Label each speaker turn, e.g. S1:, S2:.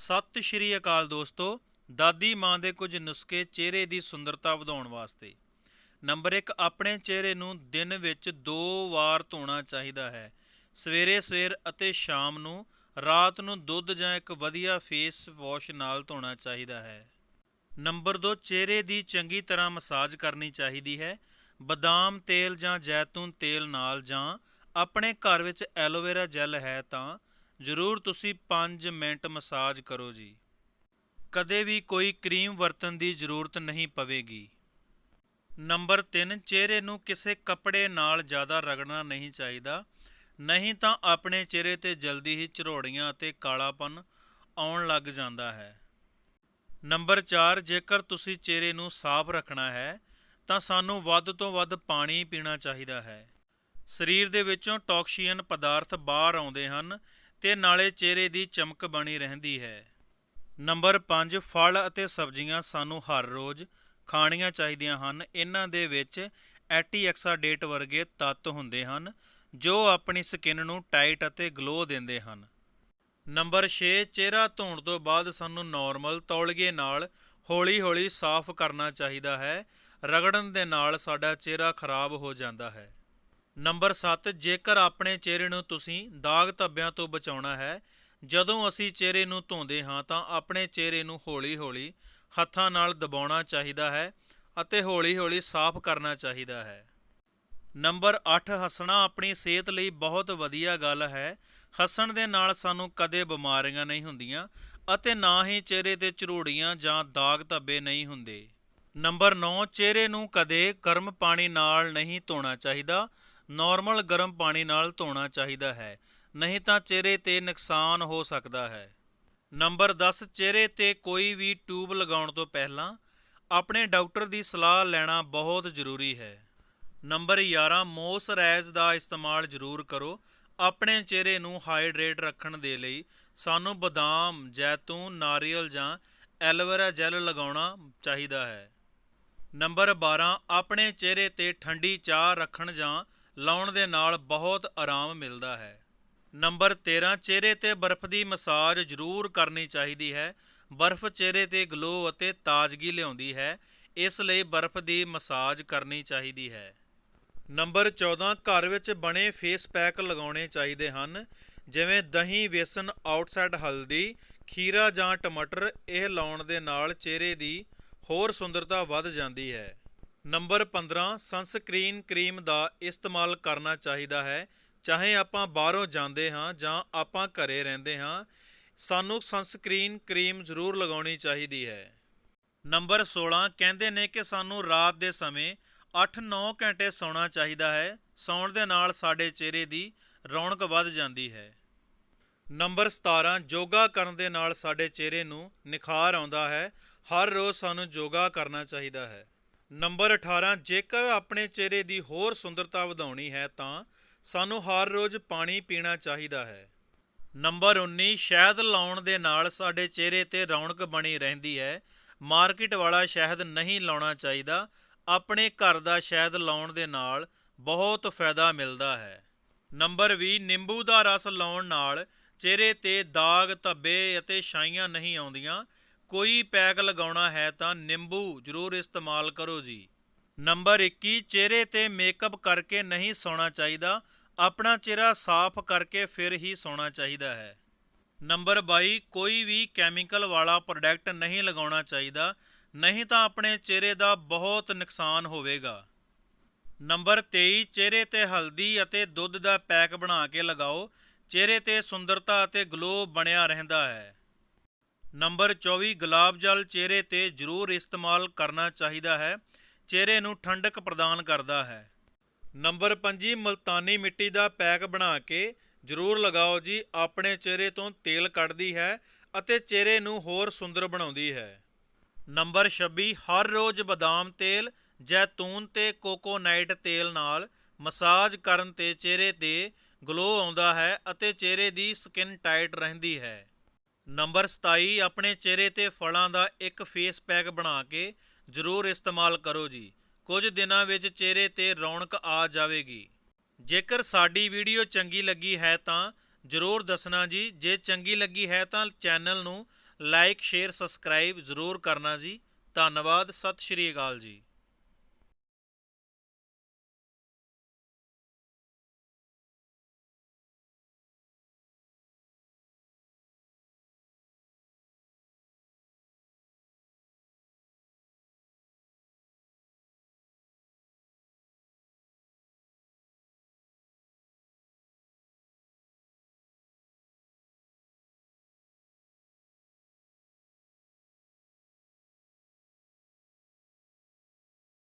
S1: ਸਤਿ ਸ਼੍ਰੀ ਅਕਾਲ ਦੋਸਤੋ, ਦਾਦੀ ਮਾਂ ਦੇ ਕੁਝ ਨੁਸਖੇ ਚਿਹਰੇ ਦੀ ਸੁੰਦਰਤਾ ਵਧਾਉਣ ਵਾਸਤੇ। ਨੰਬਰ 1 ਆਪਣੇ ਚਿਹਰੇ ਨੂੰ ਦਿਨ ਵਿੱਚ ਦੋ ਵਾਰ ਧੋਣਾ ਚਾਹੀਦਾ ਹੈ। ਸਵੇਰੇ ਸਵੇਰ ਅਤੇ ਸ਼ਾਮ ਨੂੰ, ਰਾਤ ਨੂੰ ਦੁੱਧ ਜਾਂ ਇੱਕ ਵਧੀਆ ਫੇਸ ਵਾਸ਼ ਨਾਲ ਧੋਣਾ ਚਾਹੀਦਾ ਹੈ। ਨੰਬਰ 2 ਚਿਹਰੇ ਦੀ ਚੰਗੀ ਤਰ੍ਹਾਂ ਮਸਾਜ ਕਰਨੀ ਚਾਹੀਦੀ ਹੈ। ਬਦਾਮ ਤੇਲ ਜਾਂ ਜੈਤੂਨ ਤੇਲ ਨਾਲ ਜਾਂ ਆਪਣੇ ਘਰ ਵਿੱਚ ਐਲੋਵੇਰਾ ਜੈਲ ਹੈ ਤਾਂ ਜ਼ਰੂਰ ਤੁਸੀਂ 5 ਮਿੰਟ ਮਸਾਜ ਕਰੋ ਜੀ। ਕਦੇ ਵੀ ਕੋਈ ਕਰੀਮ ਵਰਤਣ ਦੀ ਜ਼ਰੂਰਤ ਨਹੀਂ ਪਵੇਗੀ। ਨੰਬਰ 3 ਚਿਹਰੇ ਨੂੰ ਕਿਸੇ ਕੱਪੜੇ ਨਾਲ ਜ਼ਿਆਦਾ ਰਗੜਨਾ ਨਹੀਂ ਚਾਹੀਦਾ। ਨਹੀਂ ਤਾਂ ਆਪਣੇ ਚਿਹਰੇ ਤੇ ਜਲਦੀ ਹੀ ਝਰੋੜੀਆਂ ਅਤੇ ਕਾਲਾਪਨ ਆਉਣ ਲੱਗ ਜਾਂਦਾ ਹੈ। ਨੰਬਰ 4 ਜੇਕਰ ਤੁਸੀਂ ਚਿਹਰੇ ਨੂੰ ਸਾਫ਼ ਰੱਖਣਾ ਹੈ, ਤਾਂ ਸਾਨੂੰ ਵੱਧ ਤੋਂ ਵੱਧ ਪਾਣੀ ਪੀਣਾ ਚਾਹੀਦਾ ਹੈ। ਸਰੀਰ ਦੇ ਵਿੱਚੋਂ ਟੌਕਸੀਅਨ ਪਦਾਰਥ ਬਾਹਰ ਆਉਂਦੇ ਹਨ ਤੇ ਨਾਲੇ ਚਿਹਰੇ ਦੀ ਚਮਕ ਬਣੀ ਰਹਿੰਦੀ ਹੈ। ਨੰਬਰ 5 ਫਲ ਅਤੇ ਸਬਜ਼ੀਆਂ ਸਾਨੂੰ ਹਰ ਰੋਜ਼ ਖਾਣੀਆਂ ਚਾਹੀਦੀਆਂ ਹਨ। ਇਹਨਾਂ ਦੇ ਵਿੱਚ ਐਂਟੀਆਕਸੀਡੇਂਟ ਵਰਗੇ ਤੱਤ ਹੁੰਦੇ ਹਨ, ਜੋ ਆਪਣੀ ਸਕਿਨ ਨੂੰ ਟਾਈਟ ਅਤੇ ਗਲੋ ਦਿੰਦੇ ਹਨ। ਨੰਬਰ 6 ਚਿਹਰਾ ਧੋਣ ਤੋਂ ਬਾਅਦ ਸਾਨੂੰ ਨਾਰਮਲ ਤੌਲੀਏ ਨਾਲ ਹੌਲੀ-ਹੌਲੀ ਸਾਫ਼ ਕਰਨਾ ਚਾਹੀਦਾ ਹੈ। ਰਗੜਨ ਦੇ ਨਾਲ ਸਾਡਾ ਚਿਹਰਾ ਖਰਾਬ ਹੋ ਜਾਂਦਾ ਹੈ। ਨੰਬਰ 7 ਜੇਕਰ ਆਪਣੇ ਚਿਹਰੇ ਨੂੰ ਤੁਸੀਂ ਦਾਗ ਧੱਬਿਆਂ ਤੋਂ ਬਚਾਉਣਾ ਹੈ, ਜਦੋਂ ਅਸੀਂ ਚਿਹਰੇ ਨੂੰ ਧੋਂਦੇ ਹਾਂ ਤਾਂ ਆਪਣੇ ਚਿਹਰੇ ਨੂੰ ਹੌਲੀ-ਹੌਲੀ ਹੱਥਾਂ ਨਾਲ ਦਬਾਉਣਾ ਚਾਹੀਦਾ ਹੈ ਅਤੇ ਹੌਲੀ-ਹੌਲੀ ਸਾਫ਼ ਕਰਨਾ ਚਾਹੀਦਾ ਹੈ। ਨੰਬਰ 8 ਹੱਸਣਾ ਆਪਣੀ ਸਿਹਤ ਲਈ ਬਹੁਤ ਵਧੀਆ ਗੱਲ ਹੈ। ਹੱਸਣ ਦੇ ਨਾਲ ਸਾਨੂੰ ਕਦੇ ਬਿਮਾਰੀਆਂ ਨਹੀਂ ਹੁੰਦੀਆਂ ਅਤੇ ਨਾ ਹੀ ਚਿਹਰੇ ਤੇ ਝਰੋੜੀਆਂ ਜਾਂ ਦਾਗ ਧੱਬੇ ਨਹੀਂ ਹੁੰਦੇ। ਨੰਬਰ 9 ਚਿਹਰੇ ਨੂੰ ਕਦੇ ਗਰਮ ਪਾਣੀ ਨਾਲ ਨਹੀਂ ਧੋਣਾ ਚਾਹੀਦਾ ਨਾਰਮਲ ਗਰਮ ਪਾਣੀ ਨਾਲ ਧੋਣਾ ਚਾਹੀਦਾ ਹੈ, ਨਹੀਂ ਤਾਂ ਚਿਹਰੇ ਤੇ ਨੁਕਸਾਨ ਹੋ ਸਕਦਾ ਹੈ। ਨੰਬਰ 10 ਚਿਹਰੇ ਤੇ ਕੋਈ ਵੀ ਟਿਊਬ ਲਗਾਉਣ ਤੋਂ ਪਹਿਲਾਂ ਆਪਣੇ ਡਾਕਟਰ ਦੀ ਸਲਾਹ ਲੈਣਾ ਬਹੁਤ ਜ਼ਰੂਰੀ ਹੈ। ਨੰਬਰ 11 ਮੋਸਚਰਾਈਜ਼ ਦਾ ਇਸਤੇਮਾਲ ਜ਼ਰੂਰ ਕਰੋ। ਆਪਣੇ ਚਿਹਰੇ ਨੂੰ ਹਾਈਡਰੇਟ ਰੱਖਣ ਦੇ ਲਈ ਸਾਨੂੰ ਬਦਾਮ, ਜੈਤੂਨ, ਨਾਰੀਅਲ ਜਾਂ ਐਲੋਵੇਰਾ ਜੈਲ ਲਗਾਉਣਾ ਚਾਹੀਦਾ ਹੈ। ਨੰਬਰ 12 ਆਪਣੇ ਚਿਹਰੇ ਤੇ ਠੰਡੀ ਚਾਹ ਰੱਖਣ ਜਾਂ ਲਾਉਣ ਦੇ ਨਾਲ ਬਹੁਤ ਆਰਾਮ ਮਿਲਦਾ ਹੈ। ਨੰਬਰ 13 ਚਿਹਰੇ ਤੇ ਬਰਫ਼ ਦੀ ਮਸਾਜ ਜ਼ਰੂਰ ਕਰਨੀ ਚਾਹੀਦੀ ਹੈ। ਬਰਫ਼ ਚਿਹਰੇ ਤੇ ਗਲੋ ਅਤੇ ਤਾਜ਼ਗੀ ਲਿਆਉਂਦੀ ਹੈ। ਇਸ ਲਈ ਬਰਫ਼ ਦੀ ਮਸਾਜ ਕਰਨੀ ਚਾਹੀਦੀ ਹੈ। ਨੰਬਰ 14 ਘਰ ਵਿੱਚ ਬਣੇ ਫੇਸ ਪੈਕ ਲਗਾਉਣੇ ਚਾਹੀਦੇ ਹਨ। ਜਿਵੇਂ ਦਹੀਂ, ਵੇਸਣ ਆਊਟਸਾਈਡ ਹਲਦੀ, ਖੀਰਾ ਜਾਂ ਟਮਾਟਰ, ਇਹ ਲਾਉਣ ਦੇ ਨਾਲ ਚਿਹਰੇ ਦੀ ਹੋਰ ਸੁੰਦਰਤਾ ਵੱਧ ਜਾਂਦੀ ਹੈ। ਨੰਬਰ 15 ਸਨਸਕ੍ਰੀਨ ਕਰੀਮ ਦਾ ਇਸਤੇਮਾਲ ਕਰਨਾ ਚਾਹੀਦਾ ਹੈ। ਚਾਹੇ ਆਪਾਂ ਬਾਹਰੋਂ ਜਾਂਦੇ ਹਾਂ ਜਾਂ ਆਪਾਂ ਘਰੇ ਰਹਿੰਦੇ ਹਾਂ, ਸਾਨੂੰ ਸਨਸਕ੍ਰੀਨ ਕਰੀਮ ਜ਼ਰੂਰ ਲਗਾਉਣੀ ਚਾਹੀਦੀ ਹੈ। ਨੰਬਰ 16 ਕਹਿੰਦੇ ਨੇ ਕਿ ਸਾਨੂੰ ਰਾਤ ਦੇ ਸਮੇਂ 8-9 ਘੰਟੇ ਸੌਣਾ ਚਾਹੀਦਾ ਹੈ। ਸੌਣ ਦੇ ਨਾਲ ਸਾਡੇ ਚਿਹਰੇ ਦੀ ਰੌਣਕ ਵੱਧ ਜਾਂਦੀ ਹੈ। ਨੰਬਰ 17 ਯੋਗਾ ਕਰਨ ਦੇ ਨਾਲ ਸਾਡੇ ਚਿਹਰੇ ਨੂੰ ਨਿਖਾਰ ਆਉਂਦਾ ਹੈ। ਹਰ ਰੋਜ਼ ਸਾਨੂੰ ਯੋਗਾ ਕਰਨਾ ਚਾਹੀਦਾ ਹੈ। ਨੰਬਰ 18 ਜੇਕਰ ਆਪਣੇ ਚਿਹਰੇ ਦੀ ਹੋਰ ਸੁੰਦਰਤਾ ਵਧਾਉਣੀ ਹੈ, ਤਾਂ ਸਾਨੂੰ ਹਰ ਰੋਜ਼ ਪਾਣੀ ਪੀਣਾ ਚਾਹੀਦਾ ਹੈ। ਨੰਬਰ 19 ਸ਼ਹਿਦ ਲਾਉਣ ਦੇ ਨਾਲ ਸਾਡੇ ਚਿਹਰੇ ਤੇ ਰੌਣਕ ਬਣੀ ਰਹਿੰਦੀ ਹੈ। ਮਾਰਕੀਟ ਵਾਲਾ ਸ਼ਹਿਦ ਨਹੀਂ ਲਾਉਣਾ ਚਾਹੀਦਾ। ਆਪਣੇ ਘਰ ਦਾ ਸ਼ਹਿਦ ਲਾਉਣ ਦੇ ਨਾਲ ਬਹੁਤ ਫਾਇਦਾ ਮਿਲਦਾ ਹੈ। ਨੰਬਰ 20 ਨਿੰਬੂ ਦਾ ਰਸ ਲਾਉਣ ਨਾਲ ਚਿਹਰੇ ਤੇ ਦਾਗ, ਧੱਬੇ ਅਤੇ ਛਾਈਆਂ ਨਹੀਂ ਆਉਂਦੀਆਂ। ਕੋਈ ਪੈਕ ਲਗਾਉਣਾ ਹੈ ਤਾਂ ਨਿੰਬੂ ਜ਼ਰੂਰ ਇਸਤੇਮਾਲ ਕਰੋ ਜੀ। ਨੰਬਰ 21 ਚਿਹਰੇ ਤੇ ਮੇਕਅਪ ਕਰਕੇ ਨਹੀਂ ਸੌਣਾ ਚਾਹੀਦਾ, ਆਪਣਾ ਚਿਹਰਾ ਸਾਫ਼ ਕਰਕੇ ਫਿਰ ਹੀ ਸੌਣਾ ਚਾਹੀਦਾ ਹੈ। ਨੰਬਰ 22 ਕੋਈ ਵੀ ਕੈਮੀਕਲ ਵਾਲਾ ਪ੍ਰੋਡਕਟ ਨਹੀਂ ਲਗਾਉਣਾ ਚਾਹੀਦਾ, ਨਹੀਂ ਤਾਂ ਆਪਣੇ ਚਿਹਰੇ ਦਾ ਬਹੁਤ ਨੁਕਸਾਨ ਹੋਵੇਗਾ। ਨੰਬਰ 23 ਚਿਹਰੇ ਤੇ ਹਲਦੀ ਅਤੇ ਦੁੱਧ ਦਾ ਪੈਕ ਬਣਾ ਕੇ ਲਗਾਓ, ਚਿਹਰੇ ਤੇ ਸੁੰਦਰਤਾ ਅਤੇ ਗਲੋ ਬਣਿਆ ਰਹਿੰਦਾ ਹੈ। ਨੰਬਰ 24 ਗੁਲਾਬ ਜਲ ਚਿਹਰੇ ਤੇ ਜ਼ਰੂਰ ਇਸਤੇਮਾਲ ਕਰਨਾ ਚਾਹੀਦਾ ਹੈ। ਚਿਹਰੇ ਨੂੰ ਠੰਡਕ ਪ੍ਰਦਾਨ ਕਰਦਾ ਹੈ। ਨੰਬਰ 25 ਮਲਤਾਨੀ ਮਿੱਟੀ ਦਾ ਪੈਕ ਬਣਾ ਕੇ ਜ਼ਰੂਰ ਲਗਾਓ ਜੀ। ਆਪਣੇ ਚਿਹਰੇ ਤੋਂ ਤੇਲ ਕੱਢਦੀ ਹੈ ਅਤੇ ਚਿਹਰੇ ਨੂੰ ਹੋਰ ਸੁੰਦਰ ਬਣਾਉਂਦੀ ਹੈ। ਨੰਬਰ 26 ਹਰ ਰੋਜ਼ ਬਦਾਮ ਤੇਲ, ਜੈਤੂਨ ਤੇ ਕੋਕੋਨਾਈਟ ਤੇਲ ਨਾਲ ਮਸਾਜ ਕਰਨ ਤੇ ਚਿਹਰੇ ਤੇ ਗਲੋ ਆਉਂਦਾ ਹੈ ਅਤੇ ਚਿਹਰੇ ਦੀ ਸਕਿਨ ਟਾਈਟ ਰਹਿੰਦੀ ਹੈ। ਨੰਬਰ 27 ਆਪਣੇ ਚਿਹਰੇ ਤੇ ਫਲਾਂ ਦਾ ਇੱਕ ਫੇਸ ਪੈਕ ਬਣਾ ਕੇ ਜ਼ਰੂਰ ਇਸਤੇਮਾਲ ਕਰੋ ਜੀ। ਕੁਝ ਦਿਨਾਂ ਵਿੱਚ ਚਿਹਰੇ ਤੇ ਰੌਣਕ ਆ ਜਾਵੇਗੀ। ਜੇਕਰ ਸਾਡੀ ਵੀਡੀਓ ਚੰਗੀ ਲੱਗੀ ਹੈ ਤਾਂ ਜ਼ਰੂਰ ਦੱਸਣਾ ਜੀ। ਜੇ ਚੰਗੀ ਲੱਗੀ ਹੈ ਤਾਂ ਚੈਨਲ ਨੂੰ ਲਾਈਕ, ਸ਼ੇਅਰ, ਸਬਸਕ੍ਰਾਈਬ ਜ਼ਰੂਰ ਕਰਨਾ ਜੀ। ਧੰਨਵਾਦ, ਸਤਿ ਸ਼੍ਰੀ ਅਕਾਲ ਜੀ।